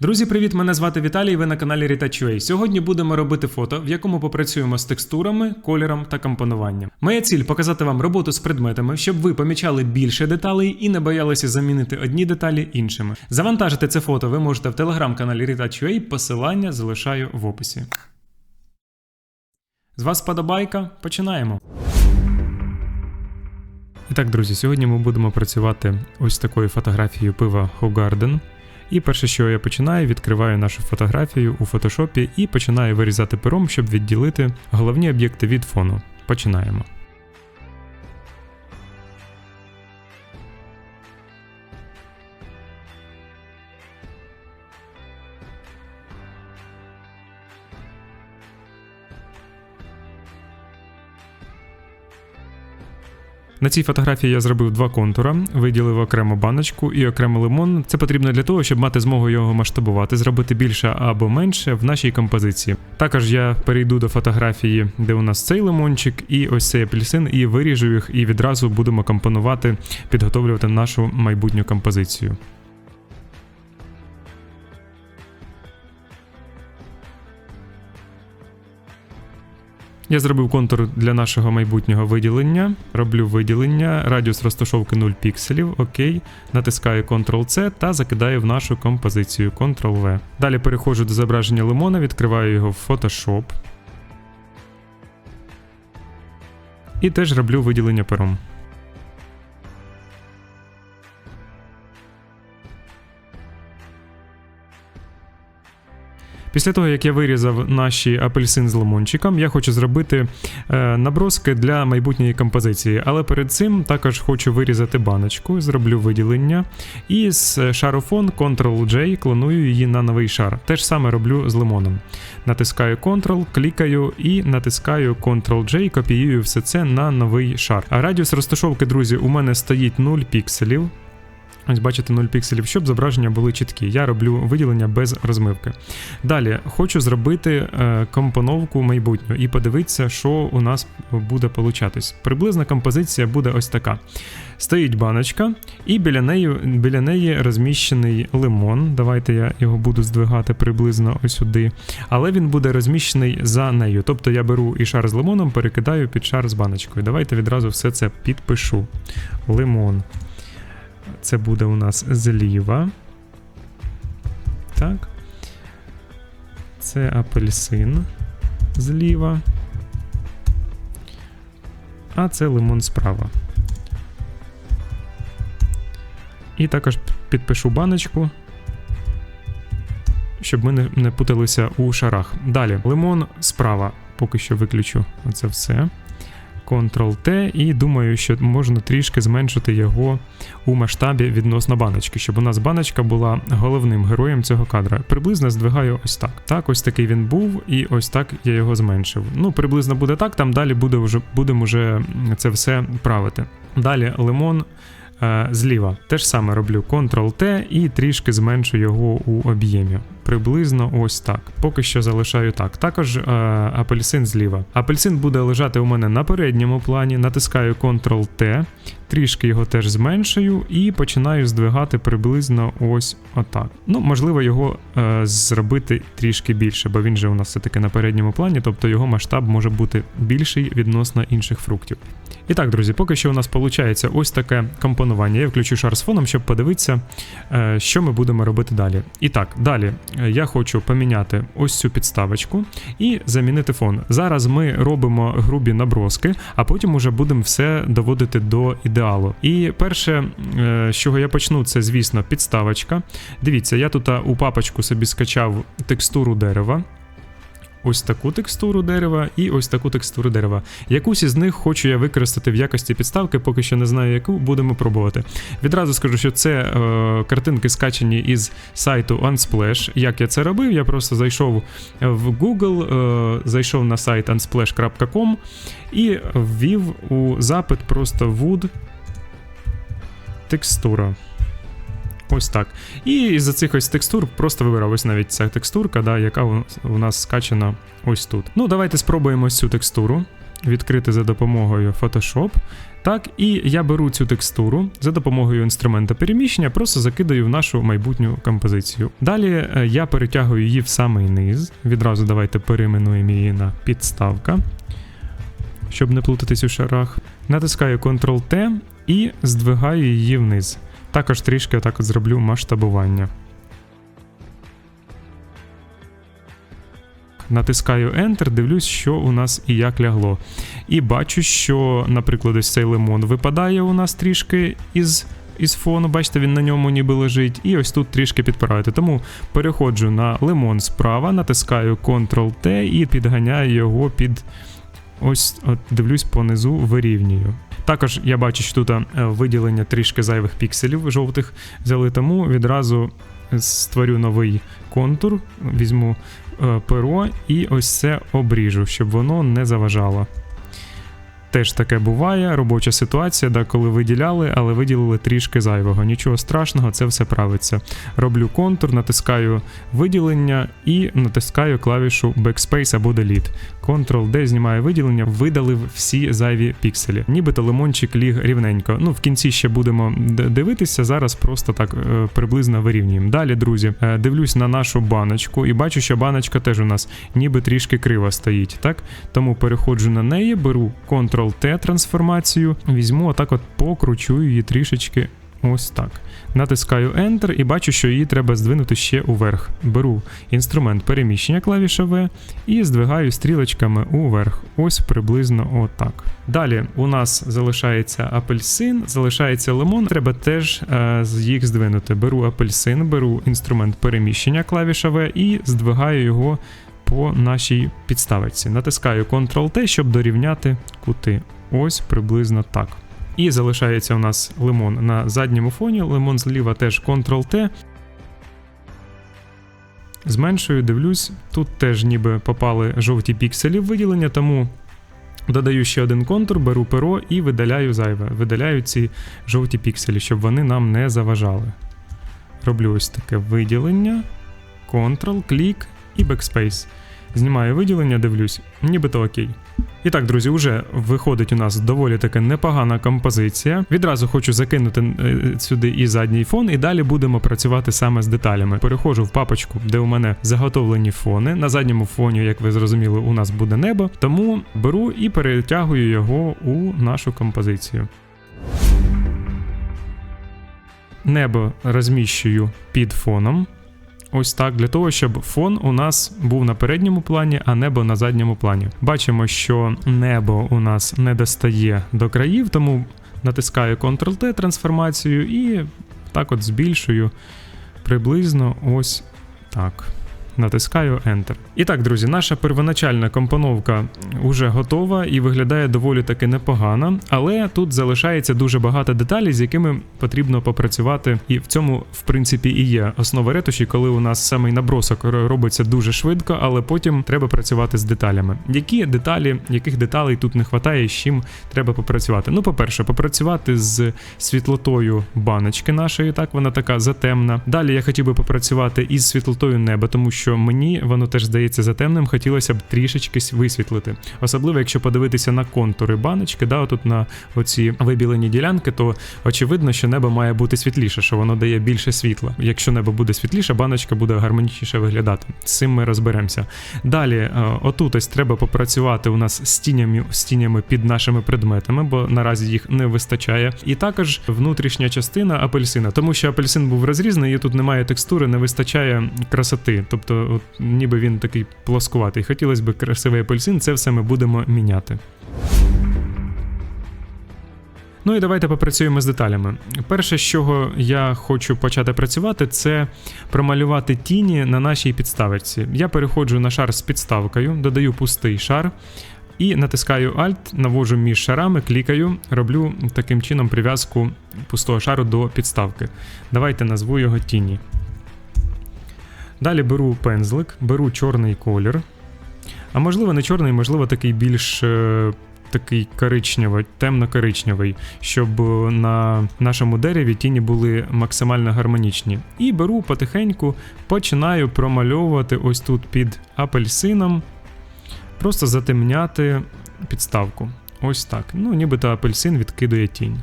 Друзі, привіт! Мене звати Віталій. Ви на каналі Retouch.ua. Сьогодні будемо робити фото, в якому попрацюємо з текстурами, кольором та компонуванням. Моя ціль показати вам роботу з предметами, щоб ви помічали більше деталей і не боялися замінити одні деталі іншими. Завантажити це фото ви можете в телеграм-каналі Retouch.ua, Посилання залишаю в описі. З вас подобайка. Починаємо. І так, друзі, сьогодні ми будемо працювати ось такою фотографією пива Hogarden. І перше, що я починаю, відкриваю нашу фотографію у фотошопі і починаю вирізати пером, щоб відділити головні об'єкти від фону. Починаємо. На цій фотографії я зробив два контура, виділив окремо баночку і окремо лимон. Це потрібно для того, щоб мати змогу його масштабувати, зробити більше або менше в нашій композиції. Також я перейду до фотографії, де у нас цей лимончик і ось цей апельсин, і виріжу їх, і відразу будемо компонувати, підготовлювати нашу майбутню композицію. Я зробив контур для нашого майбутнього виділення. Роблю виділення, радіус розташовки 0 пікселів. Окей. Натискаю Ctrl-C та закидаю в нашу композицію Ctrl-V. Далі переходжу до зображення лимона, відкриваю його в Photoshop. І теж роблю виділення пером. Після того, як я вирізав наші апельсин з лимончиком, я хочу зробити е, наброски для майбутньої композиції. Але перед цим також хочу вирізати баночку, зроблю виділення. І з шарофон Ctrl-J клоную її на новий шар. Те ж саме роблю з лимоном. Натискаю Ctrl, клікаю і натискаю Ctrl-J, копіюю все це на новий шар. А радіус розташовки, друзі, у мене стоїть 0 пікселів. Ось бачите 0 пікселів, щоб зображення були чіткі. Я роблю виділення без розмивки. Далі хочу зробити е, компоновку майбутню і подивитися, що у нас буде получатись. Приблизна композиція буде ось така. Стоїть баночка, і біля неї біля неї розміщений лимон. Давайте я його буду здвигати приблизно ось сюди. Але він буде розміщений за нею. Тобто я беру і шар з лимоном, перекидаю під шар з баночкою. Давайте відразу все це підпишу. Лимон. Це буде у нас зліва. Так. Це апельсин зліва. А це лимон справа. І також підпишу баночку, щоб ми не, путалися у шарах. Далі, лимон справа. Поки що виключу оце все. Ctrl-T, і думаю, що можна трішки зменшити його у масштабі відносно баночки, щоб у нас баночка була головним героєм цього кадра. Приблизно здвигаю ось так. Так, ось такий він був, і ось так я його зменшив. Ну, приблизно буде так, там далі буде вже, будемо вже це все правити. Далі лимон. Е, зліва теж саме роблю Ctrl-T і трішки зменшу його у об'ємі. Приблизно ось так. Поки що залишаю так. Також е, апельсин зліва. Апельсин буде лежати у мене на передньому плані. Натискаю Ctrl-T, трішки його теж зменшую і починаю здвигати приблизно ось отак. Ну, можливо, його е, зробити трішки більше, бо він же у нас все-таки на передньому плані, тобто його масштаб може бути більший відносно інших фруктів. І так, друзі, поки що у нас виходить ось таке компонування. Я включу шар з фоном, щоб подивитися, е, що ми будемо робити далі. І так, далі е, я хочу поміняти ось цю підставочку і замінити фон. Зараз ми робимо грубі наброски, а потім уже будемо все доводити до ідеалу. І перше, е, з чого я почну, це, звісно, підставочка. Дивіться, я тут у папочку собі скачав текстуру дерева ось таку текстуру дерева і ось таку текстуру дерева. Якусь із них хочу я використати в якості підставки, поки що не знаю, яку будемо пробувати. Відразу скажу, що це е, картинки скачані із сайту Unsplash. Як я це робив? Я просто зайшов в Google, е, зайшов на сайт unsplash.com і ввів у запит просто wood текстура. Ось так. І з цих ось текстур просто вибирав ось навіть ця текстурка, да, яка у нас скачана ось тут. Ну, давайте спробуємо цю текстуру. відкрити за допомогою Photoshop. Так, і я беру цю текстуру за допомогою інструмента переміщення, просто закидаю в нашу майбутню композицію. Далі е, я перетягую її в самий низ. Відразу давайте перейменуємо її на підставка, щоб не плутатись у шарах. Натискаю Ctrl-T і здвигаю її вниз. Також трішки отак от зроблю масштабування. Натискаю Enter, дивлюсь, що у нас і як лягло. І бачу, що, наприклад, ось цей лимон випадає у нас трішки із. Із фону, бачите, він на ньому ніби лежить, і ось тут трішки підпираєте. Тому переходжу на лимон справа, натискаю Ctrl-T і підганяю його під ось, от дивлюсь понизу, вирівнюю. Також я бачу, що тут е, виділення трішки зайвих пікселів жовтих взяли, тому відразу створю новий контур, візьму е, перо і ось це обріжу, щоб воно не заважало. Теж таке буває, робоча ситуація, да, коли виділяли, але виділили трішки зайвого. Нічого страшного, це все правиться. Роблю контур, натискаю виділення і натискаю клавішу Backspace або Delete. Ctrl-D знімає виділення, видалив всі зайві пікселі. Нібито лимончик ліг рівненько. Ну, в кінці ще будемо дивитися, зараз просто так е, приблизно вирівнюємо. Далі, друзі, е, дивлюсь на нашу баночку і бачу, що баночка теж у нас ніби трішки криво стоїть. так? Тому переходжу на неї, беру Ctrl-T трансформацію, візьму, отак от покручу її трішечки Ось так. Натискаю Enter і бачу, що її треба здвинути ще уверх. Беру інструмент переміщення клавіша V і здвигаю стрілочками уверх. Ось приблизно отак. Далі у нас залишається апельсин, залишається лимон, треба теж е, їх здвинути. Беру апельсин, беру інструмент переміщення клавіша V і здвигаю його по нашій підставці. Натискаю Ctrl-T, щоб дорівняти кути. Ось приблизно так. І залишається у нас лимон на задньому фоні, лимон зліва теж Ctrl-T. Зменшую, дивлюсь, тут теж ніби попали жовті пікселі в виділення, тому додаю ще один контур, беру перо і видаляю зайве. Видаляю ці жовті пікселі, щоб вони нам не заважали. Роблю ось таке виділення, Ctrl, клік і Backspace. Знімаю виділення, дивлюсь, нібито окей. І так, друзі, вже виходить у нас доволі таки непогана композиція. Відразу хочу закинути е, сюди і задній фон, і далі будемо працювати саме з деталями. Переходжу в папочку, де у мене заготовлені фони. На задньому фоні, як ви зрозуміли, у нас буде небо. Тому беру і перетягую його у нашу композицію. Небо розміщую під фоном. Ось так, для того, щоб фон у нас був на передньому плані, а небо на задньому плані. Бачимо, що небо у нас не достає до країв, тому натискаю Ctrl-T трансформацію і так от збільшую приблизно ось так натискаю Enter. І так, друзі, наша первоначальна компоновка вже готова і виглядає доволі таки непогано, але тут залишається дуже багато деталей, з якими потрібно попрацювати. І в цьому, в принципі, і є основа ретуші, коли у нас самий набросок робиться дуже швидко, але потім треба працювати з деталями. Які деталі, яких деталей тут не вистачає, з чим треба попрацювати? Ну, по-перше, попрацювати з світлотою баночки нашої, так вона така затемна. Далі я хотів би попрацювати із світлотою неба, тому що мені воно теж здається затемним, хотілося б трішечки висвітлити. Особливо, якщо подивитися на контури баночки, да, отут на оці вибілені ділянки, то очевидно, що небо має бути світліше, що воно дає більше світла. Якщо небо буде світліше, баночка буде гармонічніше виглядати. З цим ми розберемося. Далі, е, отут ось треба попрацювати у нас з тінями, з тінями під нашими предметами, бо наразі їх не вистачає. І також внутрішня частина апельсина, тому що апельсин був розрізаний, і тут немає текстури, не вистачає красоти. Тобто от, ніби він такий плоскуватий. Хотілося б красивий апельсин, це все ми будемо міняти. Ну і давайте попрацюємо з деталями. Перше, з чого я хочу почати працювати, це промалювати тіні на нашій підставці. Я переходжу на шар з підставкою, додаю пустий шар і натискаю Alt, навожу між шарами, клікаю, роблю таким чином прив'язку пустого шару до підставки. Давайте назву його тіні. Далі беру пензлик, беру чорний колір. А можливо, не чорний, можливо, такий більш е, такий коричневий, темно-коричневий, щоб на нашому дереві тіні були максимально гармонічні. І беру потихеньку, починаю промальовувати ось тут під апельсином, просто затемняти підставку. Ось так. Ну, нібито апельсин відкидує тінь.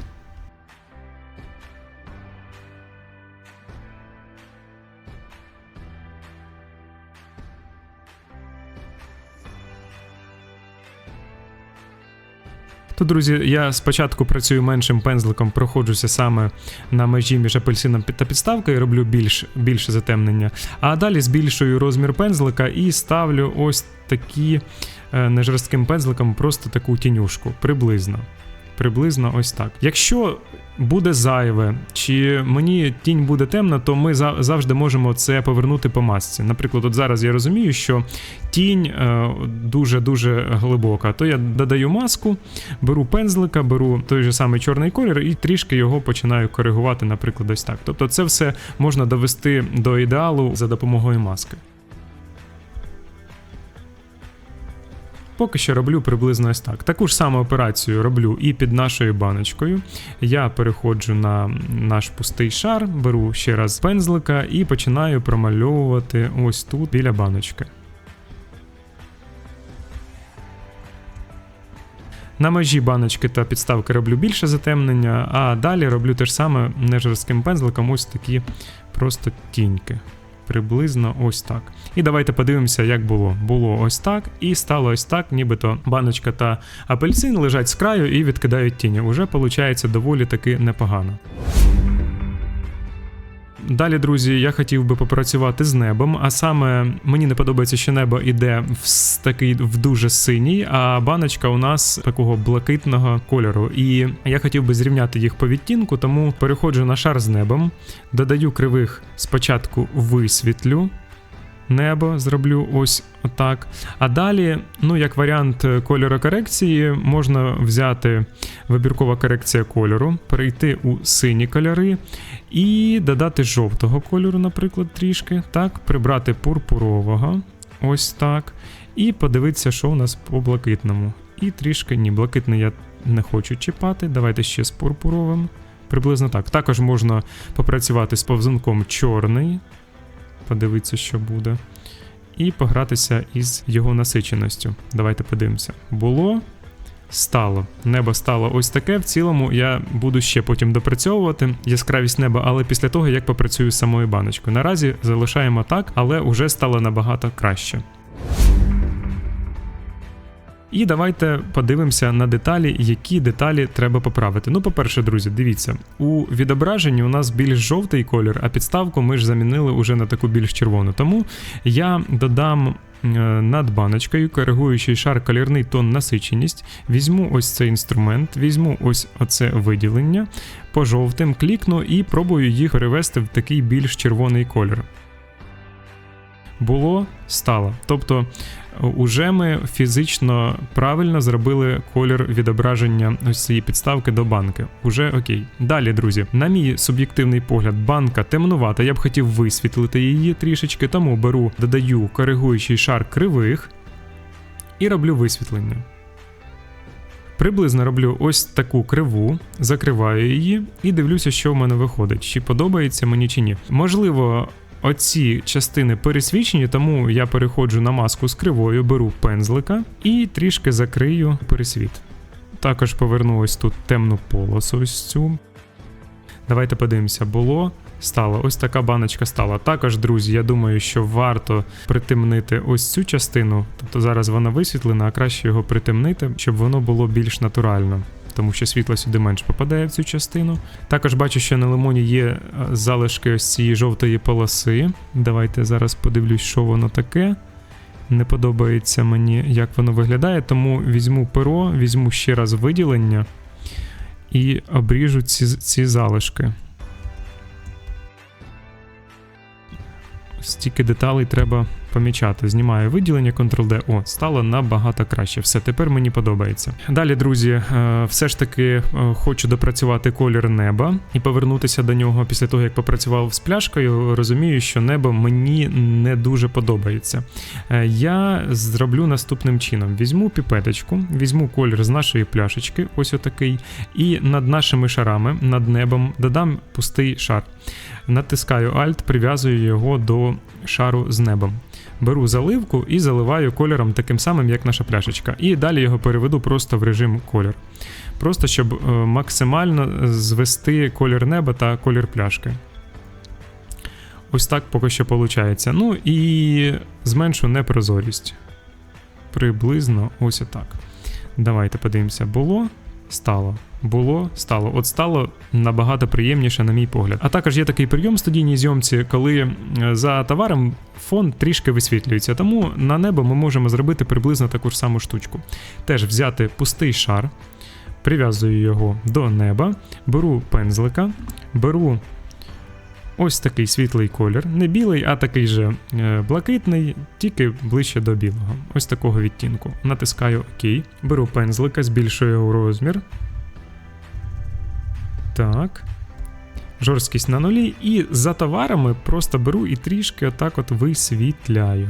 То, друзі, я спочатку працюю меншим пензликом, проходжуся саме на межі між апельсином та підставкою, роблю більш, більше затемнення. А далі збільшую розмір пензлика і ставлю ось такі е, не жорстким пензликом, просто таку тінюшку, приблизно. Приблизно ось так. Якщо буде зайве, чи мені тінь буде темна, то ми за- завжди можемо це повернути по масці. Наприклад, от зараз я розумію, що тінь дуже-дуже глибока, то я додаю маску, беру пензлика, беру той же самий чорний колір і трішки його починаю коригувати, наприклад, ось так. Тобто це все можна довести до ідеалу за допомогою маски. Поки що роблю приблизно ось так. Таку ж саму операцію роблю і під нашою баночкою. Я переходжу на наш пустий шар, беру ще раз пензлика і починаю промальовувати ось тут біля баночки. На межі баночки та підставки роблю більше затемнення, а далі роблю те ж саме не жорстким пензликом, ось такі просто тіньки. Приблизно ось так. І давайте подивимося, як було. Було ось так, і стало ось так, нібито баночка та апельсин лежать з краю і відкидають тіні. Уже виходить доволі таки непогано. Далі, друзі, я хотів би попрацювати з небом, а саме мені не подобається, що небо іде в такий в дуже синій, а баночка у нас такого блакитного кольору. І я хотів би зрівняти їх по відтінку, тому переходжу на шар з небом, додаю кривих спочатку висвітлю. Небо зроблю ось отак. А далі, ну як варіант е, кольорокорекції, можна взяти вибіркова корекція кольору, перейти у сині кольори і додати жовтого кольору, наприклад, трішки. Так, прибрати пурпурового. Ось так. І подивитися, що у нас по блакитному. І трішки ні, блакитний я не хочу чіпати. Давайте ще з пурпуровим. Приблизно так. Також можна попрацювати з повзунком чорний. Подивитися, що буде. І погратися із його насиченістю. Давайте подивимося. Було. Стало. Небо стало ось таке. В цілому я буду ще потім допрацьовувати яскравість неба, але після того, як попрацюю з самою баночкою. Наразі залишаємо так, але вже стало набагато краще. І давайте подивимося на деталі, які деталі треба поправити. Ну, по-перше, друзі, дивіться, у відображенні у нас більш жовтий колір, а підставку ми ж замінили уже на таку більш червону. Тому я додам е, над баночкою, коригуючий шар колірний тон насиченість. Візьму ось цей інструмент, візьму ось оце виділення, по жовтим клікну і пробую їх перевести в такий більш червоний колір. Було, стало. Тобто уже ми фізично правильно зробили колір відображення ось цієї підставки до банки. Уже окей. Далі, друзі, на мій суб'єктивний погляд, банка темнувата. Я б хотів висвітлити її трішечки, тому беру, додаю коригуючий шар кривих і роблю висвітлення. Приблизно роблю ось таку криву, закриваю її і дивлюся, що в мене виходить, чи подобається мені чи ні. Можливо, оці частини пересвічені, тому я переходжу на маску з кривою, беру пензлика і трішки закрию пересвіт. Також поверну ось тут темну полосу ось цю. Давайте подивимося, було. Стало, ось така баночка стала. Також, друзі, я думаю, що варто притемнити ось цю частину. Тобто зараз вона висвітлена, а краще його притемнити, щоб воно було більш натурально. Тому що світло сюди менш попадає в цю частину. Також бачу, що на лимоні є е, залишки ось цієї жовтої полоси. Давайте зараз подивлюсь, що воно таке. Не подобається мені, як воно виглядає, тому візьму перо, візьму ще раз виділення і обріжу ці, ці залишки. Стільки деталей треба помічати. Знімаю виділення, Ctrl-D. О, стало набагато краще. Все, тепер мені подобається. Далі, друзі, е, все ж таки е, хочу допрацювати колір неба і повернутися до нього після того, як попрацював з пляшкою. Розумію, що небо мені не дуже подобається. Е, Я зроблю наступним чином: візьму піпеточку, візьму колір з нашої пляшечки, ось отакий, і над нашими шарами, над небом додам пустий шар. Натискаю Alt, прив'язую його до шару з небом. беру заливку і заливаю кольором таким самим, як наша пляшечка. І далі його переведу просто в режим колір. Просто щоб е, максимально звести колір неба та колір пляшки. Ось так поки що виходить. Ну і зменшу непрозорість. Приблизно ось отак. Давайте подивимося, було, стало. Було, стало. От стало набагато приємніше, на мій погляд. А також є такий прийом в студійній зйомці, коли е, за товаром фон трішки висвітлюється. Тому на небо ми можемо зробити приблизно таку ж саму штучку. Теж взяти пустий шар, прив'язую його до неба, беру пензлика, беру ось такий світлий колір, не білий, а такий же е, блакитний, тільки ближче до білого. Ось такого відтінку. Натискаю ОК, беру пензлика, збільшую розмір. Так. Жорсткість на нулі. І за товарами просто беру і трішки отак от висвітляю.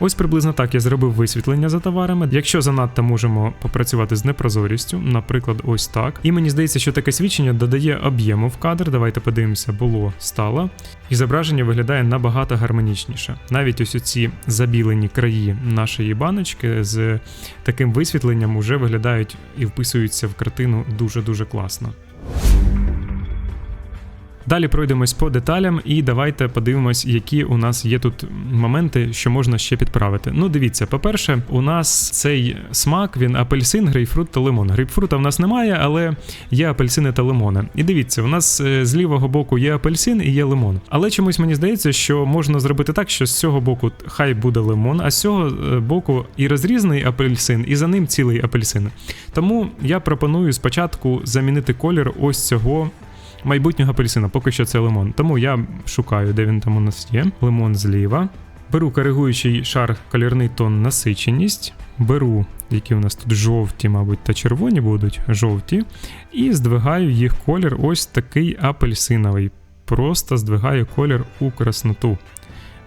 Ось приблизно так я зробив висвітлення за товарами. Якщо занадто можемо попрацювати з непрозорістю, наприклад, ось так. І мені здається, що таке свідчення додає об'єму в кадр. Давайте подивимося, було стало. І зображення виглядає набагато гармонічніше. Навіть ось ці забілені краї нашої баночки з таким висвітленням уже виглядають і вписуються в картину дуже-дуже класно. Далі пройдемось по деталям і давайте подивимось, які у нас є тут моменти, що можна ще підправити. Ну, дивіться, по-перше, у нас цей смак, він апельсин, грейпфрут та лимон. Грейпфрута в нас немає, але є апельсини та лимони. І дивіться, у нас е, з лівого боку є апельсин і є лимон. Але чомусь мені здається, що можна зробити так, що з цього боку хай буде лимон, а з цього е, боку і розрізаний апельсин, і за ним цілий апельсин. Тому я пропоную спочатку замінити колір ось цього майбутнього апельсина, поки що це лимон. Тому я шукаю, де він там у нас є. Лимон зліва. Беру коригуючий шар кольорний тон насиченість. Беру, які у нас тут жовті, мабуть, та червоні будуть, жовті. І здвигаю їх колір ось такий апельсиновий. Просто здвигаю колір у красноту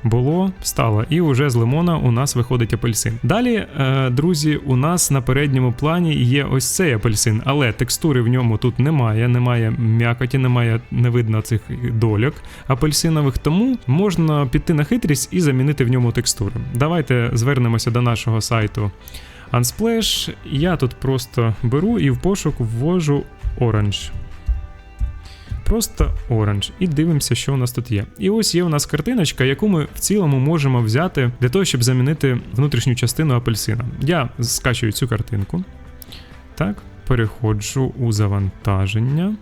було, стало. І вже з лимона у нас виходить апельсин. Далі, е, друзі, у нас на передньому плані є ось цей апельсин, але текстури в ньому тут немає, немає м'якоті, немає, не видно цих дольок апельсинових, тому можна піти на хитрість і замінити в ньому текстури. Давайте звернемося до нашого сайту Unsplash. Я тут просто беру і в пошук ввожу Orange просто оранж, і дивимося, що у нас тут є. І ось є у нас картиночка, яку ми в цілому можемо взяти для того, щоб замінити внутрішню частину апельсина. Я скачую цю картинку. Так, переходжу у завантаження.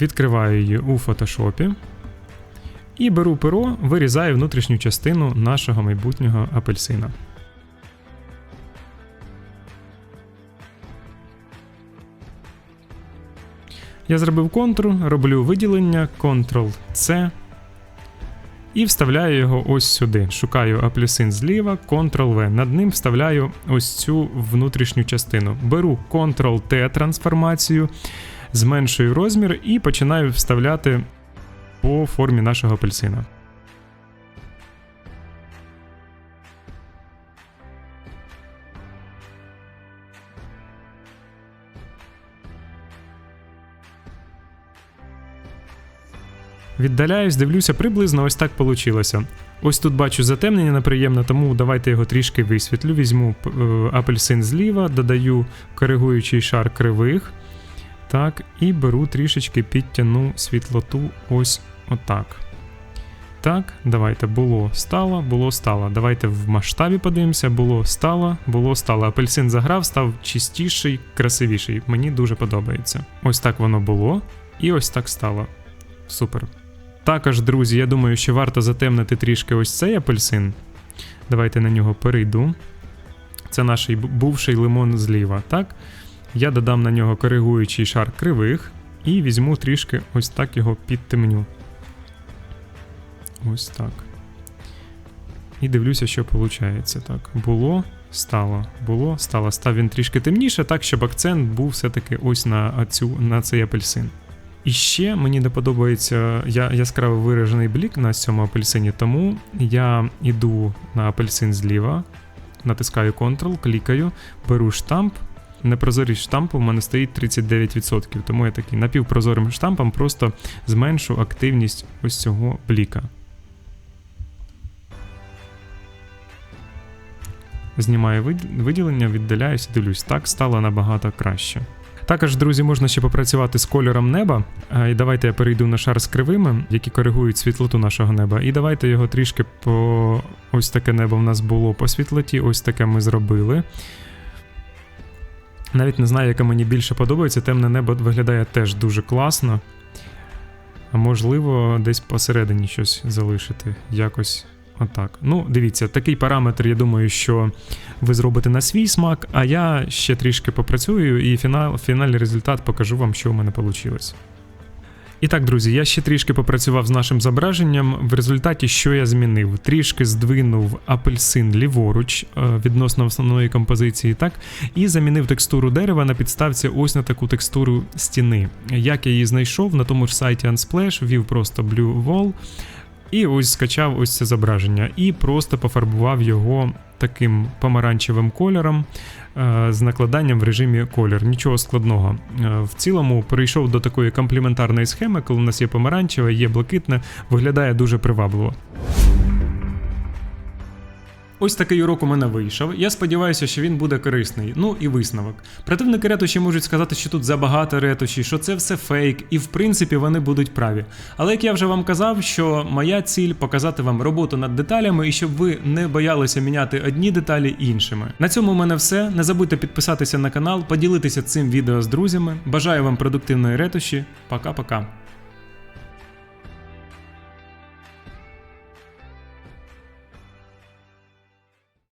Відкриваю її у фотошопі. І беру перо, вирізаю внутрішню частину нашого майбутнього апельсина. Я зробив контур, роблю виділення, Ctrl-C і вставляю його ось сюди. Шукаю апельсин зліва, Ctrl-V. Над ним вставляю ось цю внутрішню частину. Беру Ctrl-T трансформацію, зменшую розмір і починаю вставляти по формі нашого апельсина. Віддаляюсь, дивлюся, приблизно ось так вийшло. Ось тут бачу затемнення неприємне, тому давайте його трішки висвітлю. Візьму е, апельсин зліва, додаю коригуючий шар кривих. Так, І беру трішечки підтягну світлоту ось отак. Так, давайте було стало, було стало. Давайте в масштабі подивимося, було стало, було стало. Апельсин заграв, став чистіший, красивіший. Мені дуже подобається. Ось так воно було, і ось так стало. Супер. Також, друзі, я думаю, що варто затемнити трішки ось цей апельсин. Давайте на нього перейду. Це наш бувший лимон зліва. так? Я додам на нього коригуючий шар кривих і візьму трішки ось так його підтемню. Ось так. І дивлюся, що виходить. Так, було, стало, було, стало. Став він трішки темніше, так, щоб акцент був все-таки ось на, цю, на цей апельсин. І ще мені не подобається я, яскраво виражений блік на цьому апельсині, тому я йду на апельсин зліва, натискаю Ctrl, клікаю, беру штамп непрозорість штампу в мене стоїть 39%, тому я такий напівпрозорим штампом просто зменшу активність ось цього бліка. Знімаю вид- виділення, віддаляюся, дивлюсь, так стало набагато краще. Також, друзі, можна ще попрацювати з кольором неба. Е, І давайте я перейду на шар з кривими, які коригують світлоту нашого неба. І давайте його трішки по ось таке небо в нас було по світлоті, ось таке ми зробили. Навіть не знаю, яке мені більше подобається. Темне небо виглядає теж дуже класно. А можливо, десь посередині щось залишити. Якось отак. Ну, дивіться, такий параметр, я думаю, що ви зробите на свій смак, а я ще трішки попрацюю і фінал, фінальний результат покажу вам, що у мене вийшло. І так, друзі, я ще трішки попрацював з нашим зображенням. В результаті що я змінив? Трішки здвинув апельсин ліворуч е, відносно основної композиції, так, і замінив текстуру дерева на підставці ось на таку текстуру стіни. Як я її знайшов на тому ж сайті Unsplash, ввів просто Blue Wall, і ось скачав ось це зображення, і просто пофарбував його таким помаранчевим кольором е, з накладанням в режимі колір. Нічого складного. Е, В цілому перейшов до такої комплементарної схеми, коли у нас є помаранчеве, є блакитне, виглядає дуже привабливо. Ось такий урок у мене вийшов. Я сподіваюся, що він буде корисний. Ну і висновок. Противники ретуші можуть сказати, що тут забагато ретуші, що це все фейк, і в принципі вони будуть праві. Але як я вже вам казав, що моя ціль показати вам роботу над деталями і щоб ви не боялися міняти одні деталі іншими. На цьому у мене все. Не забудьте підписатися на канал, поділитися цим відео з друзями. Бажаю вам продуктивної ретуші. Пока-пока.